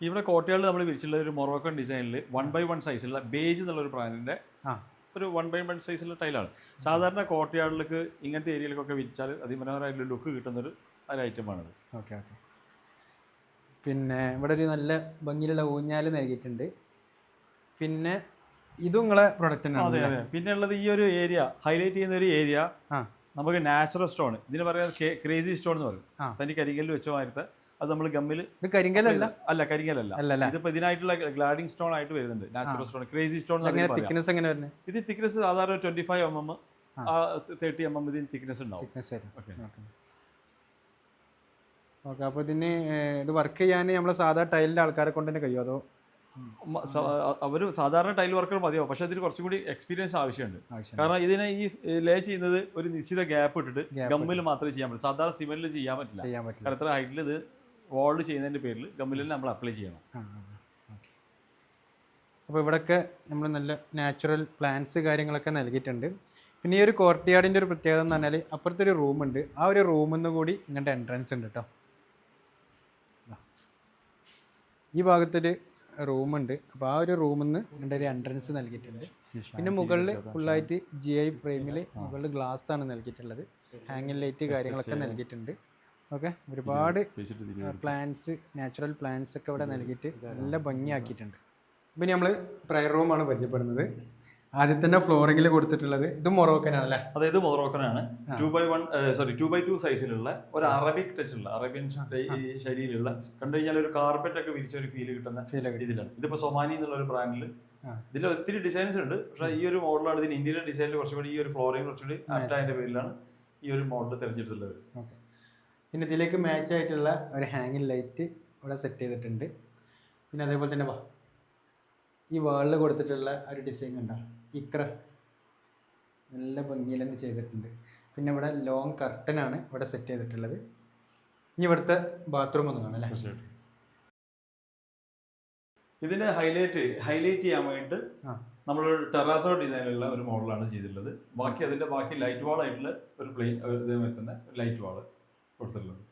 Speaker 2: ഇവിടെ കോട്ടയാളിൽ നമ്മൾ വിരിച്ചിട്ടുള്ള ഒരു മൊറോക്കൺ ഡിസൈനിൽ വൺ ബൈ വൺ സൈസിലുള്ള ബേജ് എന്നുള്ള ഒരു ബ്രാൻഡിന്റെ
Speaker 1: ആ.
Speaker 2: ഒരു വൺ ബൈ വൺ സൈസിലുള്ള ടൈലാണ് സാധാരണ കോട്ടയാടിലേക്ക് ഇങ്ങനത്തെ ഏരിയയിലേക്കൊക്കെ വിരിച്ചാൽ അതിമനോഹരമായിട്ടുള്ള ലുക്ക് കിട്ടുന്നൊരു ഒരു ഐറ്റമാണത്
Speaker 1: ഓക്കെ ഓക്കെ പിന്നെ ഇവിടെ ഒരു നല്ല ഭംഗിയിലുള്ള ഊഞ്ഞാൽ നൽകിയിട്ടുണ്ട്. പിന്നെ ഇതും നിങ്ങളെ പ്രൊഡക്റ്റ് തന്നെയാണ്
Speaker 2: പിന്നെ ഉള്ളത് ഈ ഒരു ഏരിയ ഹൈലൈറ്റ് ചെയ്യുന്ന ഒരു ഏരിയ
Speaker 1: ആ.
Speaker 2: നമുക്ക് നാച്ചുറൽ സ്റ്റോൺ ഇതിന് പറയാൻ ക്രേസി സ്റ്റോൺ എന്ന് പറയും. തനി കരിങ്കല്ല് വെച്ച മാറ്റത്തെ അത് നമ്മൾ ഗമ്മിൽ
Speaker 1: ഇത് കരിങ്കലല്ല
Speaker 2: അല്ല കരിങ്കലല്ല ഇതിപ്പോ ഇതിനായിട്ടുള്ള ഗ്ലാഡിംഗ് സ്റ്റോൺ ആയിട്ട് വരുന്നുണ്ട്. Natural stone crazy stone
Speaker 1: thickness എങ്ങനെ വരുന്നത്
Speaker 2: ഇത് തിക്നെസ് സാധാരണ twenty five M M thirty M M ഇതിന് തിക്നെസ് ഉണ്ടാവും. ഓക്കെ
Speaker 1: അപ്പോൾ ഇതിന് ഇത് വർക്ക് ചെയ്യാൻ നമ്മൾ സാധാ ടൈലിന്റെ ആൾക്കാരെ കൊണ്ട് തന്നെ കഴിയുമോ അതോ?
Speaker 2: അവർ സാധാരണ ടൈൽ വർക്കർ മതിയാവും പക്ഷെ അതിന് കുറച്ചും കൂടി എക്സ്പീരിയൻസ് ആവശ്യമുണ്ട്. കാരണം ഇതിനെ ഈ ലേ ചെയ്യുന്നത് ഒരു നിശ്ചിത ഗ്യാപ്പ് ഇട്ടിട്ട് ഗമ്മിൽ മാത്രമേ ചെയ്യാൻ പറ്റൂ. സാധാരണ സിമെന്റിൽ ചെയ്യാൻ പറ്റില്ല.
Speaker 1: ചെയ്യാൻ പറ്റില്ല.
Speaker 2: കാരണം എത്ര ഹൈറ്റിൽ ഇത് വോൾഡ് ചെയ്യുന്നതിന്റെ പേരിൽ ഗമ്മിൽ നമ്മൾ അപ്ലൈ ചെയ്യണം.
Speaker 1: അപ്പോൾ ഇവിടെയൊക്കെ നമ്മൾ നല്ല നാച്ചുറൽ പ്ലാന്റ്സ് കാര്യങ്ങളൊക്കെ നൽകിയിട്ടുണ്ട്. പിന്നെ ഈ ഒരു കോർട്ട് യാർഡിന്റെ ഒരു പ്രത്യേകത എന്ന് പറഞ്ഞാൽ അപ്പുറത്തൊരു റൂമുണ്ട് ആ ഒരു റൂമിൽ നിന്ന് കൂടി ഇങ്ങനത്തെ എൻട്രൻസ് ഉണ്ട് കേട്ടോ ഈ ഭാഗത്തൊരു റൂമുണ്ട്. അപ്പോൾ ആ ഒരു റൂമിൽ നിന്ന് ഒരു എൻട്രൻസ് നൽകിയിട്ടുണ്ട്. പിന്നെ മുകളിൽ ഫുള്ളായിട്ട് ജി ഐ ഫ്രെയിമിൽ മുകളിൽ ഗ്ലാസ് ആണ് നൽകിയിട്ടുള്ളത്. ഹാങ്ങിങ് ലൈറ്റ് കാര്യങ്ങളൊക്കെ നൽകിയിട്ടുണ്ട്. ഓക്കെ ഒരുപാട് പ്ലാന്റ്സ് നാച്ചുറൽ പ്ലാന്റ്സ് ഒക്കെ ഇവിടെ നൽകിയിട്ട് നല്ല ഭംഗിയാക്കിയിട്ടുണ്ട്. പിന്നെ നമ്മൾ പ്രയർ റൂമാണ് പരിചയപ്പെടുന്നത്. ആദ്യം തന്നെ ഫ്ലോറിംഗിൽ കൊടുത്തിട്ടുള്ളത് ഇത് മൊറോക്കനാണ് അല്ലേ
Speaker 2: അതായത് മൊറോക്കനാണ്. Two by one sorry two by two സൈസിലുള്ള ഒരു അറബിക് ടച്ച് ഉള്ള അറേബ്യൻ ശൈലിയിലുള്ള കണ്ടു കഴിഞ്ഞാൽ ഒരു കാർപ്പറ്റ് ഒക്കെ വിരിച്ച ഒരു ഫീൽ കിട്ടുന്ന ഇതിലാണ്. ഇതിപ്പോ സൊമാനി എന്നുള്ള ഒരു ബ്രാൻഡിൽ ഇതിൽ ഒത്തിരി ഡിസൈൻസ് ഉണ്ട്. പക്ഷേ ഈ ഒരു മോഡലാണ് ഇതിന് ഇന്ത്യയിലെ ഡിസൈനിൽ കുറച്ചുകൂടി ഈ ഒരു ഫ്ലോറിംഗ് കുറച്ചുകൂടി ആപ്റ്റായതിന്റെ പേരിലാണ് ഈ ഒരു മോഡൽ തിരഞ്ഞെടുത്തിട്ടുള്ളത്.
Speaker 1: ഓക്കെ. പിന്നെ ഇതിലേക്ക് മാച്ച് ആയിട്ടുള്ള ഒരു ഹാങ്ങിങ് ലൈറ്റ് ഇവിടെ സെറ്റ് ചെയ്തിട്ടുണ്ട്. പിന്നെ അതേപോലെ തന്നെ വാ. ഈ വാളിൽ കൊടുത്തിട്ടുള്ള ഒരു ഡിസൈൻ കണ്ട ഇക്ര. നല്ല ഭംഗിയിൽ തന്നെ ചെയ്തിട്ടുണ്ട്. പിന്നെ ഇവിടെ ലോങ് കർട്ടനാണ് ഇവിടെ സെറ്റ് ചെയ്തിട്ടുള്ളത്. ഇനി ഇവിടുത്തെ ബാത്റൂം ഒന്ന് കാണാം അല്ലേ?
Speaker 2: ഇതിന് ഹൈലൈറ്റ് ഹൈലൈറ്റ് ചെയ്യാൻ വേണ്ടിയിട്ട് നമ്മൾ ടെറാസോ ഡിസൈനിലുള്ള ഒരു മോഡലാണ് ചെയ്തിട്ടുള്ളത്. ബാക്കി അതിന്റെ ബാക്കി ലൈറ്റ് വാൾ ആയിട്ടുള്ള ഒരു പ്ലേ വെക്കുന്ന ലൈറ്റ് വാൾ കൊടുത്തിട്ടുള്ളത്.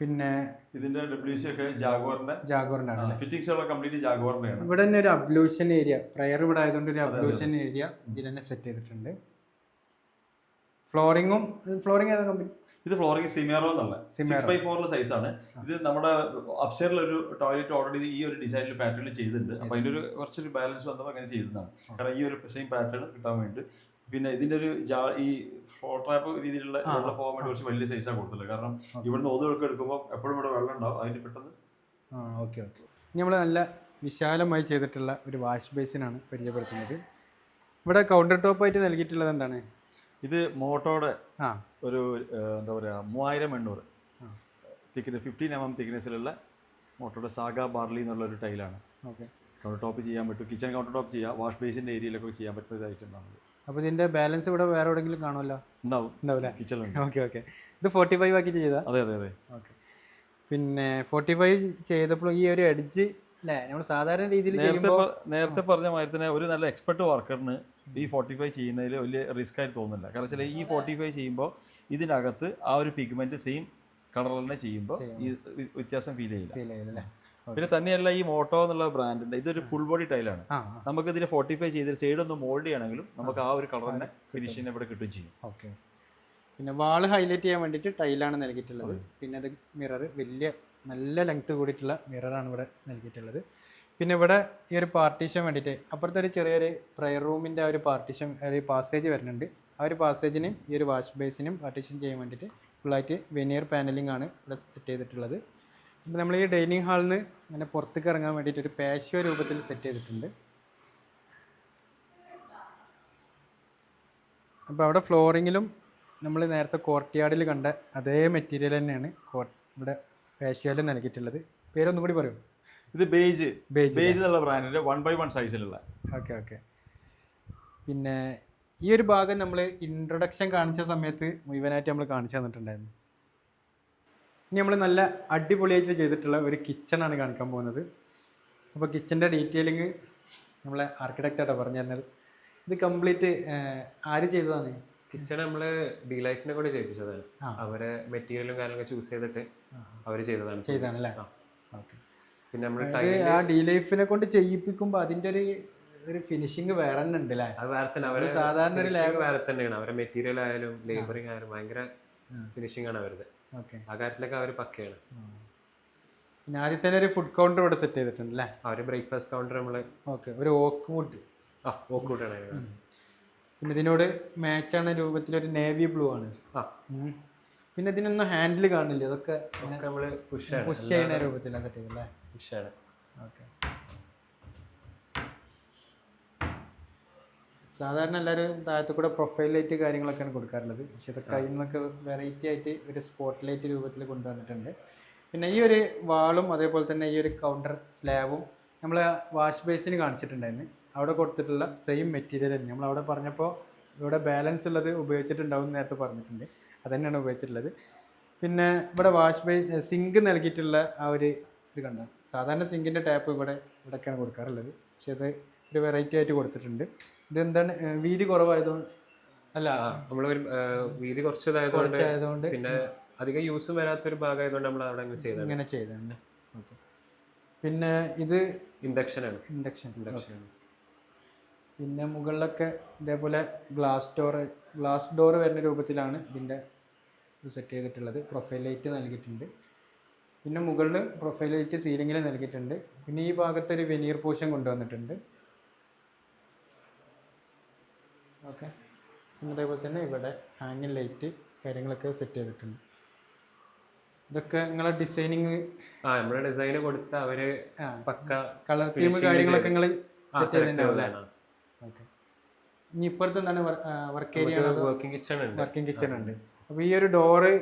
Speaker 1: പിന്നെ
Speaker 2: ഇതിന്റെ ഡബ്ല്യു സി ഒക്കെ ജാഗോറിന്റെ?
Speaker 1: ജാഗോറിന്റെ ആണ്
Speaker 2: ഫിറ്റിംഗ്സ് കംപ്ലീറ്റ് ജാഗോറിന്റെ ആണ്
Speaker 1: ഇവിടെ തന്നെ ഒരു അബ്ലൂഷൻ ഏരിയ. പ്രയർ ഇവിടെ ആയതുകൊണ്ട് ഒരു അബ്ലൂഷൻ ഏരിയ ഇതിൽ തന്നെ സെറ്റ് ചെയ്തിട്ടുണ്ട്. ഫ്ലോറിങ്ങും ഫ്ലോറിങ് ഏതാ കമ്പനി
Speaker 2: ഇത് ഫ്ലോറിംഗ് സിമിയറോ എന്നുള്ള സിക്സ് ബൈ ഫോറിലെ സൈസ് ആണ്. ഇത് നമ്മുടെ അപ്സ്റ്റേറിൽ ഒരു ടോയ്ലറ്റ് ഓൾറെഡി ഈ ഒരു ഡിസൈനിൽ പാറ്റേണിൽ ചെയ്തിട്ടുണ്ട്. അപ്പൊ അതിന്റെ ഒരു കുറച്ചൊരു ബാലൻസ് വന്നപ്പോൾ അങ്ങനെ ചെയ്തതാണ്. കാരണം ഈ ഒരു സെയിം പാറ്റേൺ കിട്ടാൻ വേണ്ടി പിന്നെ ഇതിന്റെ ഒരു ഈ ഫ്ലോ ട്രാപ്പ് രീതിയിലുള്ള വെള്ളം പോകാൻ വേണ്ടി കുറച്ച് വലിയ സൈസാണ് കൊടുത്തുള്ളത് കാരണം ഇവിടുന്ന് ഓതുകൾക്ക് എടുക്കുമ്പോൾ എപ്പോഴും ഇവിടെ വെള്ളം ഉണ്ടാവും. അതിന് പെട്ടെന്ന്
Speaker 1: ആ ഓക്കെ ഓക്കെ. നമ്മൾ നല്ല വിശാലമായി ചെയ്തിട്ടുള്ള ഒരു വാഷ് ബേസിനാണ് പരിചയപ്പെടുത്തുന്നത്. ഇവിടെ കൗണ്ടർ ടോപ്പായിട്ട് നൽകിയിട്ടുള്ളത് എന്താണ്?
Speaker 2: ഇത് മോട്ടോയുടെ
Speaker 1: ആ.
Speaker 2: ഒരു എന്താ പറയുക മൂവായിരം എണ്ണൂറ്. തിക്നെസ് ഫിഫ്റ്റീൻ എം എം തിക്നെസ്സിലുള്ള മോട്ടോയുടെ സാഗ ബാർലി എന്നുള്ള ഒരു ടൈലാണ്.
Speaker 1: ഓക്കെ.
Speaker 2: കൗണ്ടർ ടോപ്പ് ചെയ്യാൻ പറ്റും. കിച്ചൺ കൗണ്ടർ ടോപ്പ് ചെയ്യാം. വാഷ് ബേസിന്റെ ഏരിയയിലൊക്കെ ചെയ്യാൻ പറ്റുന്ന ഒരു ഐറ്റം
Speaker 1: അപ്പോൾ ഇതിന്റെ ബാലൻസ് ഇവിടെ വേറെ എവിടെയെങ്കിലും കാണുമല്ലോ?
Speaker 2: ഉണ്ടാവും.
Speaker 1: ഉണ്ടാവില്ലേ
Speaker 2: കിച്ചണിലുണ്ട്.
Speaker 1: Okay okay. ഇത് ഫോർട്ടി ഫൈവ് ആക്കിയിട്ട് ചെയ്താ?
Speaker 2: അതെ അതെ അതെ.
Speaker 1: ഓക്കെ. പിന്നെ ഫോർട്ടി ഫൈവ് ചെയ്തപ്പോൾ ഈ ഒരു എഡ്ജ് അല്ലേ നമ്മൾ സാധാരണ രീതിയിൽ
Speaker 2: നേരത്തെ പറഞ്ഞ മാതിരി തന്നെ ഒരു നല്ല എക്സ്പെർട്ട് വർക്കറിന് ഈ ഫോർട്ടി ഫൈവ് ചെയ്യുന്നതിൽ വലിയ റിസ്ക് ആയിട്ട് തോന്നുന്നില്ല. കാരണം വെച്ചാൽ ഈ ഫോർട്ടി ഫൈവ് ചെയ്യുമ്പോൾ ഇതിനകത്ത് ആ ഒരു പിഗ്മെന്റ് സെയിം കളർ തന്നെ ചെയ്യുമ്പോൾ ഈ വ്യത്യാസം ഫീൽ ചെയ്യില്ല.
Speaker 1: ഫീൽ ചെയ്തല്ലേ
Speaker 2: പിന്നെ തന്നെയല്ല ഈ മോട്ടോ എന്നുള്ള ബ്രാൻഡിന്റെ ഇതൊരു ഫുൾ ബോഡി ടൈലാണ് നമുക്ക് ഇതിന് ഫോർട്ടിഫൈ ചെയ്ത് സൈഡ് ഒന്ന് മോൾഡ് ചെയ്യണമെങ്കിലും നമുക്ക് ആ ഒരു കളർ തന്നെ ഫിനിഷിങ് ഇവിടെ കിട്ടും ചെയ്യും.
Speaker 1: ഓക്കെ പിന്നെ വാൾ ഹൈലൈറ്റ് ചെയ്യാൻ വേണ്ടിയിട്ട് ടൈലാണ് നൽകിയിട്ടുള്ളത്. പിന്നെ അത് മിറർ വലിയ നല്ല ലെങ്ത് കൂടിയിട്ടുള്ള മിററാണ് ഇവിടെ നൽകിയിട്ടുള്ളത്. പിന്നെ ഇവിടെ ഈ ഒരു പാർട്ടീഷൻ വേണ്ടിയിട്ട് അപ്പുറത്തെ ഒരു ചെറിയൊരു പ്രയർ റൂമിന്റെ ആ ഒരു പാർട്ടീഷൻ ഒരു പാസേജ് വരുന്നുണ്ട്. ആ ഒരു പാസേജിനും ഈ ഒരു വാഷ് ബേസിനും പാർട്ടീഷൻ ചെയ്യാൻ വേണ്ടിയിട്ട് ഫുള്ളായിട്ട് വെനിയർ പാനലിംഗ് ആണ് ഇവിടെ സെറ്റ് ചെയ്തിട്ടുള്ളത്. അപ്പോൾ നമ്മൾ ഈ ഡൈനിങ് ഹാളിൽ നിന്ന് അങ്ങനെ പുറത്തേക്ക് ഇറങ്ങാൻ വേണ്ടിയിട്ട് ഒരു പാഷ്യോ രൂപത്തിൽ സെറ്റ് ചെയ്തിട്ടുണ്ട്. അപ്പോൾ അവിടെ ഫ്ലോറിങ്ങിലും നമ്മൾ നേരത്തെ കോർട്ട്യാർഡിൽ കണ്ട അതേ മെറ്റീരിയൽ തന്നെയാണ് ഇവിടെ ഫേഷ്യാലിൽ നൽകിയിട്ടുള്ളത്. പേരൊന്നും കൂടി പറയൂ.
Speaker 2: ഇത് ബേജ്.
Speaker 1: ബേജ്
Speaker 2: ബേജ് എന്നുള്ള ബ്രാൻഡിന്റെ വൺ ബൈ വൺ സൈസിലുള്ള
Speaker 1: ഓക്കെ ഓക്കെ. പിന്നെ ഈ ഒരു ഭാഗം നമ്മൾ ഇൻട്രൊഡക്ഷൻ കാണിച്ച സമയത്ത് മുഴുവനായിട്ട് നമ്മൾ കാണിച്ചു തന്നിട്ടുണ്ടായിരുന്നു. ഇനി നമ്മൾ നല്ല അടിപൊളിയായിട്ട് ചെയ്തിട്ടുള്ള ഒരു കിച്ചണാണ് കാണിക്കാൻ പോകുന്നത്. അപ്പോൾ കിച്ചന്റെ ഡീറ്റെയിലിങ് നമ്മളെ ആർക്കിടെക്റ്റാട്ടോ പറഞ്ഞു തരുന്നത്. ഇത് കംപ്ലീറ്റ് ആര് ചെയ്തതാണ്?
Speaker 3: കിച്ചൺ നമ്മൾ ഡി ലൈഫിനെ കൂടെ ചെയ്യിപ്പിച്ചതാണ്. അവരെ മെറ്റീരിയലും കാര്യങ്ങളൊക്കെ ചൂസ് ചെയ്തിട്ട് അവർ ചെയ്തതാണ്.
Speaker 1: ചെയ്തതാണല്ലേ. ഓക്കെ.
Speaker 3: പിന്നെ നമ്മൾ
Speaker 1: ആ ഡി ലൈഫിനെ കൊണ്ട് ചെയ്യിപ്പിക്കുമ്പോൾ അതിന്റെ ഒരു ഒരു ഫിനിഷിങ് വേറെ തന്നെ ഉണ്ട് അല്ലേ?
Speaker 3: അത് വേറെ തന്നെ. അവർ
Speaker 1: സാധാരണ ഒരു
Speaker 3: ലാബ് വേറെ തന്നെയാണ്. അവരെ മെറ്റീരിയൽ ആയാലും ലേബറിങ് ആയാലും ഭയങ്കര. ഫിനിഷിംഗ് ആണ് അവരുടെ. ആ കാര്യത്തിലൊക്കെ അവർ പക്കയാണ്.
Speaker 1: പിന്നെ ആദ്യം തന്നെ ഒരു ഫുഡ് കൗണ്ടർ ഇവിടെ സെറ്റ് ചെയ്തിട്ടുണ്ട് അല്ലേ
Speaker 3: അവർ ബ്രേക്ക്ഫാസ്റ്റ് കൗണ്ടർ നമ്മൾ
Speaker 1: ഓക്കെ ഒരു ഓക്ക് വുഡ്
Speaker 3: ആ ഓക്ക് വുഡ് ആണ്
Speaker 1: പിന്നെ ഇതിനോട് മാച്ചാണ് രൂപത്തിൽ ഒരു നേവി ബ്ലൂ ആണ്.
Speaker 3: ആ.
Speaker 1: പിന്നെ ഇതിനൊന്നും ഹാൻഡിൽ കാണില്ല അതൊക്കെ
Speaker 3: നമ്മൾ പുഷ്
Speaker 1: പുഷ് ചെയ്യുന്ന രൂപത്തിലാണ് സെറ്റ് ചെയ്തല്ലേ
Speaker 3: ആണ്
Speaker 1: ഓക്കെ. സാധാരണ എല്ലാവരും താഴത്തു കൂടെ പ്രൊഫൈൽ ലൈറ്റ് കാര്യങ്ങളൊക്കെയാണ് കൊടുക്കാറുള്ളത്. പക്ഷെ ഇത് കയ്യിൽ നിന്നൊക്കെ വെറൈറ്റി ആയിട്ട് ഒരു സ്പോട്ട് ലൈറ്റ് രൂപത്തിൽ കൊണ്ടുവന്നിട്ടുണ്ട്. പിന്നെ ഈ ഒരു വാളും അതേപോലെ തന്നെ ഈ ഒരു കൗണ്ടർ സ്ലാബും നമ്മൾ വാഷ് ബേസിന് കാണിച്ചിട്ടുണ്ടായിരുന്നു. അവിടെ കൊടുത്തിട്ടുള്ള സെയിം മെറ്റീരിയൽ തന്നെ. നമ്മൾ അവിടെ പറഞ്ഞപ്പോൾ ഇവിടെ ബാലൻസ് ഉള്ളത് ഉപയോഗിച്ചിട്ടുണ്ടാവും എന്ന് നേരത്തെ പറഞ്ഞിട്ടുണ്ട്. അത് തന്നെയാണ് ഉപയോഗിച്ചിട്ടുള്ളത്. പിന്നെ ഇവിടെ വാഷ് ബേസ് സിങ്ക് നൽകിയിട്ടുള്ള ആ ഒരു ഇത് കണ്ടോ? സാധാരണ സിങ്കിന്റെ ടാപ്പ് ഇവിടെ ഇവിടെയൊക്കെയാണ് കൊടുക്കാറുള്ളത്. പക്ഷെ ഇത് ഒരു വെറൈറ്റി ആയിട്ട് കൊടുത്തിട്ടുണ്ട്. ഇതെന്താണ്? വീതി കുറവായതുകൊണ്ട്
Speaker 3: അല്ല നമ്മൾ വീതി കുറച്ചതായതുകൊണ്ട് പിന്നെ അധികം യൂസും വരാത്തൊരു ഭാഗമായതുകൊണ്ട് നമ്മൾ അവിടെ അങ്ങ് ചെയ്തത്
Speaker 1: ഇങ്ങനെ ചെയ്തതാണ്. ഓക്കെ. പിന്നെ ഇത്
Speaker 3: ഇൻഡക്ഷനാണ്
Speaker 1: ഇൻഡക്ഷൻ
Speaker 3: ഇൻഡക്ഷൻ
Speaker 1: പിന്നെ മുകളിലൊക്കെ ഇതേപോലെ ഗ്ലാസ് ഡോർ ഗ്ലാസ് ഡോർ വരുന്ന രൂപത്തിലാണ് ഇതിന്റെ സെറ്റ് ചെയ്തിട്ടുള്ളത്. പ്രൊഫൈൽ ലൈറ്റ് നൽകിയിട്ടുണ്ട്. പിന്നെ മുകളിൽ ലൈറ്റ് സീലിങ്ങിൽ നൽകിയിട്ടുണ്ട്. പിന്നെ ഈ ഭാഗത്തൊരു വെനീർ പോഷൻ കൊണ്ടുവന്നിട്ടുണ്ട്. ഓക്കെ പിന്നെ അതേപോലെ തന്നെ ഇവിടെ ഹാങ്ങിങ് ലൈറ്റ് കാര്യങ്ങളൊക്കെ സെറ്റ് ചെയ്തിട്ടുണ്ട്. ഇതൊക്കെ നിങ്ങളെ ഡിസൈനിങ്
Speaker 3: ആ നമ്മളെ ഡിസൈൻ കൊടുത്ത
Speaker 1: അവർ
Speaker 3: പക്ക
Speaker 1: കളർ തീം കാര്യങ്ങളൊക്കെ നിങ്ങൾ സെറ്റ്
Speaker 3: ചെയ്തിട്ടുണ്ടാവില്ലേ.
Speaker 1: ഓക്കെ ഇനി ഇപ്പുറത്ത് എന്താണ് വർക്ക് ഏരിയ
Speaker 3: വർക്കിംഗ് കിച്ചൺ ഉണ്ട്.
Speaker 1: വർക്കിംഗ് കിച്ചൺ ഉണ്ട്. അപ്പോൾ ഈ ഒരു ഡോറ്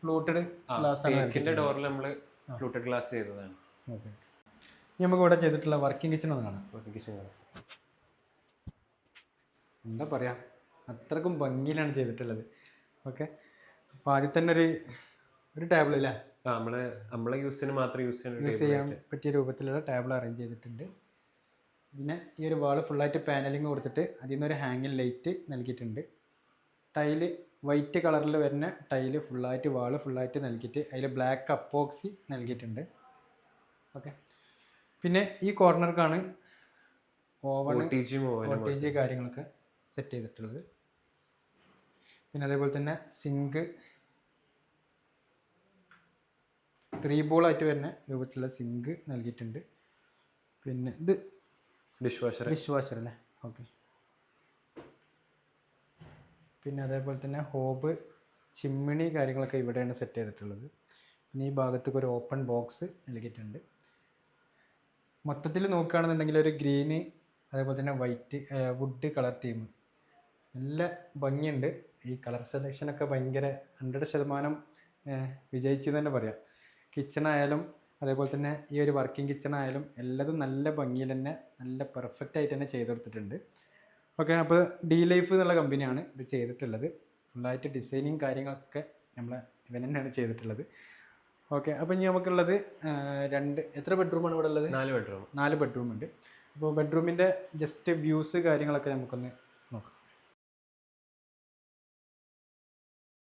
Speaker 1: ഫ്ലൂട്ടഡ് ഗ്ലാസ് ആണ്
Speaker 3: ഡോറിൽ നമ്മൾ ഫ്ലൂട്ടഡ് ഗ്ലാസ് ചെയ്തതാണ്.
Speaker 1: ഓക്കെ. നമുക്ക് ഇവിടെ ചെയ്തിട്ടുള്ള വർക്കിംഗ് കിച്ചൺ ഒന്ന് കാണാം.
Speaker 3: വർക്കിംഗ് കിച്ചൺ
Speaker 1: എന്താ പറയുക അത്രക്കും ഭംഗിയിലാണ് ചെയ്തിട്ടുള്ളത്. ഓക്കെ. അപ്പോൾ ആദ്യം തന്നെ ഒരു ഒരു ടേബിൾ അല്ലേ?
Speaker 3: നമ്മൾ നമ്മളെ യൂസിന് മാത്രം യൂസ്
Speaker 1: ചെയ്യാൻ
Speaker 3: യൂസ്
Speaker 1: ചെയ്യാൻ പറ്റിയ രൂപത്തിലുള്ള ടേബിൾ അറേഞ്ച് ചെയ്തിട്ടുണ്ട്. പിന്നെ ഈ ഒരു വാൾ ഫുള്ളായിട്ട് പാനലിങ് കൊടുത്തിട്ട് അതിൽ നിന്നൊരു ഹാങ്ങിങ് ലൈറ്റ് നൽകിയിട്ടുണ്ട്. ടൈൽ വൈറ്റ് കളറിൽ വരുന്ന ടൈൽ ഫുള്ളായിട്ട് വാൾ ഫുള്ളായിട്ട് നൽകിയിട്ട് അതിൽ ബ്ലാക്ക് അപ്പോക്സി നൽകിയിട്ടുണ്ട്. ഓക്കെ പിന്നെ ഈ കോർണർക്കാണ് ഓവൺ
Speaker 3: ടി ജി മോവനും
Speaker 1: വോൾട്ടേജ് കാര്യങ്ങളൊക്കെ സെറ്റ് ചെയ്തിട്ടുള്ളത്. പിന്നെ അതേപോലെ തന്നെ സിങ്ക് ത്രീ ബോളായിട്ട് വരുന്ന രൂപത്തിലുള്ള സിങ്ക് നൽകിയിട്ടുണ്ട്. പിന്നെ ഇത്
Speaker 3: ഡിഷ് വാഷർ
Speaker 1: ഡിഷ് വാഷർ അല്ലേ? ഓക്കെ പിന്നെ അതേപോലെ തന്നെ ഹോബ് ചിമ്മിണി കാര്യങ്ങളൊക്കെ ഇവിടെയാണ് സെറ്റ് ചെയ്തിട്ടുള്ളത്. പിന്നെ ഈ ഭാഗത്തേക്ക് ഒരു ഓപ്പൺ ബോക്സ് നൽകിയിട്ടുണ്ട്. മൊത്തത്തിൽ നോക്കുകയാണെന്നുണ്ടെങ്കിൽ ഒരു ഗ്രീന് അതേപോലെ തന്നെ വൈറ്റ് വുഡ് കളർ തീം നല്ല ഭംഗിയുണ്ട്. ഈ കളർ സെലക്ഷനൊക്കെ ഭയങ്കര ഹൺഡ്രഡ് ശതമാനം വിജയിച്ചു തന്നെ പറയാം. കിച്ചൺ ആയാലും അതേപോലെ തന്നെ ഈ ഒരു വർക്കിംഗ് കിച്ചൺ ആയാലും എല്ലാതും നല്ല ഭംഗിയിൽ തന്നെ നല്ല പെർഫെക്റ്റ് ആയിട്ട് തന്നെ ചെയ്ത് കൊടുത്തിട്ടുണ്ട്. ഓക്കെ അപ്പോൾ ഡി ലൈഫ് എന്നുള്ള കമ്പനിയാണ് ഇത് ചെയ്തിട്ടുള്ളത്. ഫുള്ളായിട്ട് ഡിസൈനിങ് കാര്യങ്ങളൊക്കെ നമ്മൾ ഇവൻ തന്നെയാണ് ചെയ്തിട്ടുള്ളത്. ഓക്കെ അപ്പോൾ ഇനി നമുക്കുള്ളത് രണ്ട് എത്ര ബെഡ്റൂമാണ് ഇവിടെ ഉള്ളത്?
Speaker 3: നാല് ബെഡ്റൂം.
Speaker 1: നാല് ബെഡ്റൂം ഉണ്ട്. അപ്പോൾ ബെഡ്റൂമിന്റെ ജസ്റ്റ് വ്യൂസ് കാര്യങ്ങളൊക്കെ നമുക്കൊന്ന്